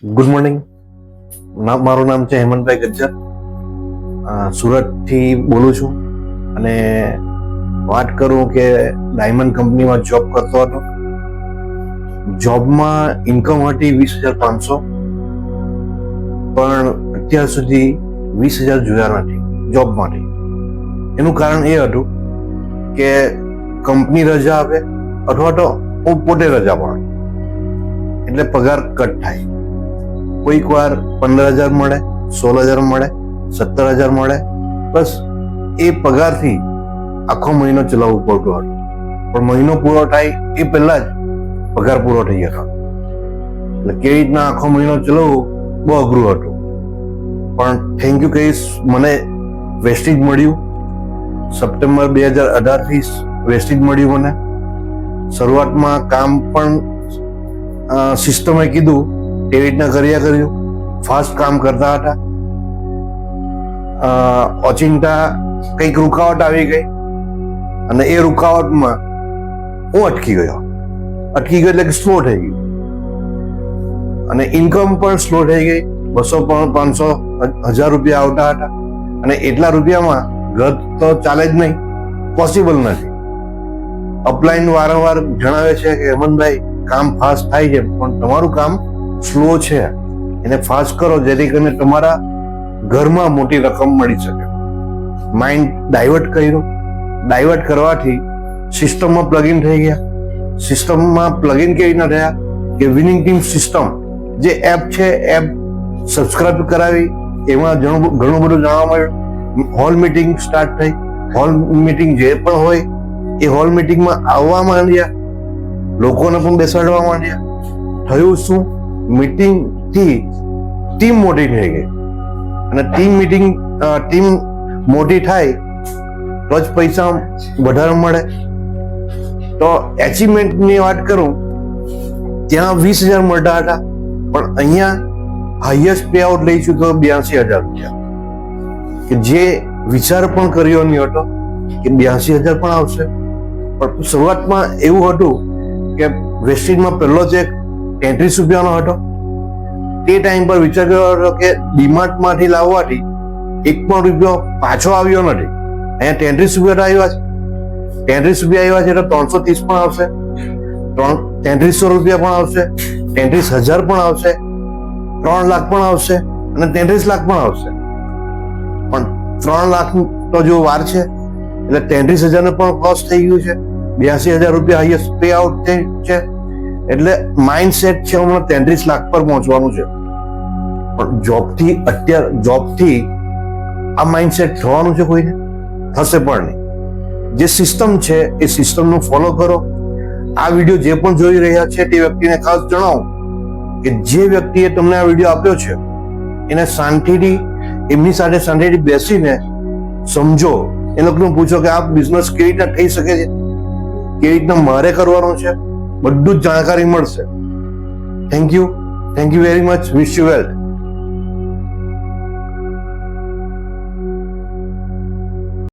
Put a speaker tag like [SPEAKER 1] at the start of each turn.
[SPEAKER 1] Good morning મારું નામ છે હેમંતભાઈ ગજ્જર. સુરતથી બોલું છું અને વાત કરું કે ડાયમંડ કંપનીમાં જોબ કરતો હતો. જોબમાં ઇન્કમ હતી વીસ હજાર પાંચસો, પણ અત્યાર સુધી વીસ હજાર જોયા નથી જોબ માટે એનું કારણ એ હતું કે કંપની રજા આપે અથવા તો હું પોતે રજા પાડું. એટલે પગાર કટ થાય. કોઈક વાર પંદર હજાર મળે, સોળ હજાર મળે, સત્તર હજાર મળે. બસ, એ પગારથી આખો મહિનો ચલાવવું પડતું હતું. પણ મહિનો પૂરો થાય એ પહેલા જ પગાર પૂરો થઈ ગયો એટલે કેવી રીતના આખો મહિનો ચલાવવું બહુ અઘરું હતું. પણ થેન્ક યુ કહીશ મને વેસ્ટેજ મળ્યું. સપ્ટેમ્બર બે હજાર અઢારથી વેસ્ટેજ મળ્યું મને. શરૂઆતમાં કામ પણ સિસ્ટમે કીધું એવી રીતના કર્યા કર્યું? ફાસ્ટ કામ કરતા હતા. ઓચિંતા કંઈક રૂકાવટ આવી ગઈ અને એ રૂકાવટમાં હું અટકી ગયો. અટકી ગયો એટલે સ્લો થઈ ગયું. અને ઇન્કમ પણ સ્લો થઈ ગઈ. બસો પણ પાંચસો હજાર રૂપિયા આવતા હતા. અને એટલા રૂપિયામાં ઘર તો ચાલે જ નહીં. પોસિબલ નથી. અપલાઈન વારંવાર જણાવે છે કે, હેમંતભાઈ, કામ ફાસ્ટ થાય છે, પણ તમારું કામ સ્લો છે, એને ફાસ્ટ કરો, જેથી કરીને તમારા ઘરમાં મોટી રકમ મળી શકે. માઇન્ડ ડાયવર્ટ કર્યું. ડાયવર્ટ કરવાથી સિસ્ટમમાં પ્લગિન થઈ ગયા. સિસ્ટમમાં પ્લગિન કેવી રીતના થયા? કે વિનિંગ ટીમ સિસ્ટમ જે એપ છે એપ સબસ્ક્રાઇબ કરાવી, એમાં ઘણું બધું જાણવા મળ્યું. હોલ મીટિંગ સ્ટાર્ટ થઈ. હોલ મીટિંગ જે પણ હોય, એ હોલ મીટિંગમાં આવવા માંડ્યા. લોકોને પણ બેસાડવા માંડ્યા. થયું શું? મીટિંગથી ટીમ મોટી થઈ ગઈ. અને ટીમ મીટિંગ ટીમ મોટી થાય તો જ પૈસા વધારે મળે. તો એચિવમેન્ટની વાત કરું, ત્યાં વીસ હજાર મળતા હતા. પણ અહીંયા હાઈએસ્ટ પે આઉટ લઈ ચૂક્યો બ્યાસી હજાર રૂપિયા. કે જે વિચાર પણ કર્યો નહીં હતો કે બ્યાસી હજાર પણ આવશે. પણ શરૂઆતમાં એવું હતું કે વેસ્ટેજમાં પહેલો ચેક તેત્રીસ રૂપિયાનો હતો. તે ટાઈમ પર વિચાર કર્યો હતો કે ડીમાર્ટમાંથી લાવવાથી એક પણ રૂપિયો પાછો આવ્યો નથી. અહીંયા તેત્રીસ રૂપિયા આવ્યા છે તેત્રીસ રૂપિયા આવ્યા છે તો ત્રણસો ત્રીસ પણ આવશે. ત્રણ, તેત્રીસો રૂપિયા પણ આવશે. તેત્રીસ હજાર પણ આવશે. ત્રણ લાખ પણ આવશે અને તેત્રીસ લાખ પણ આવશે. પણ ત્રણ લાખ તો જો વાર છે, એટલે તેત્રીસ હજારને પણ કોસ્ટ થઈ ગયું છે. બ્યાસી હજાર રૂપિયા હાઈએસ્ટ પે આઉટ છે. એટલે માઇન્ડસેટ છે હમણાં તેત્રીસ લાખ પર પહોંચવાનું છે. પણ જોબથી અત્યાર જોબથી આ માઇન્ડસેટ થવાનું છે કોઈને? થશે પણ નહીં. જે સિસ્ટમ છે, એ સિસ્ટમનું ફોલો કરો. આ વીડિયો જે પણ જોઈ રહ્યા છે તે વ્યક્તિને ખાસ જણાવો કે જે વ્યક્તિએ તમને આ વીડિયો આપ્યો છે, એને શાંતિથી, એમની સાથે શાંતિથી બેસીને સમજો. એ લોકોને પૂછો કે આ બિઝનેસ કેવી રીતના થઈ શકે છે? કેવી રીતના મારે કરવાનું છે? બધું જ જાણકારી મળશે. Thank you thank you very much wish you wealth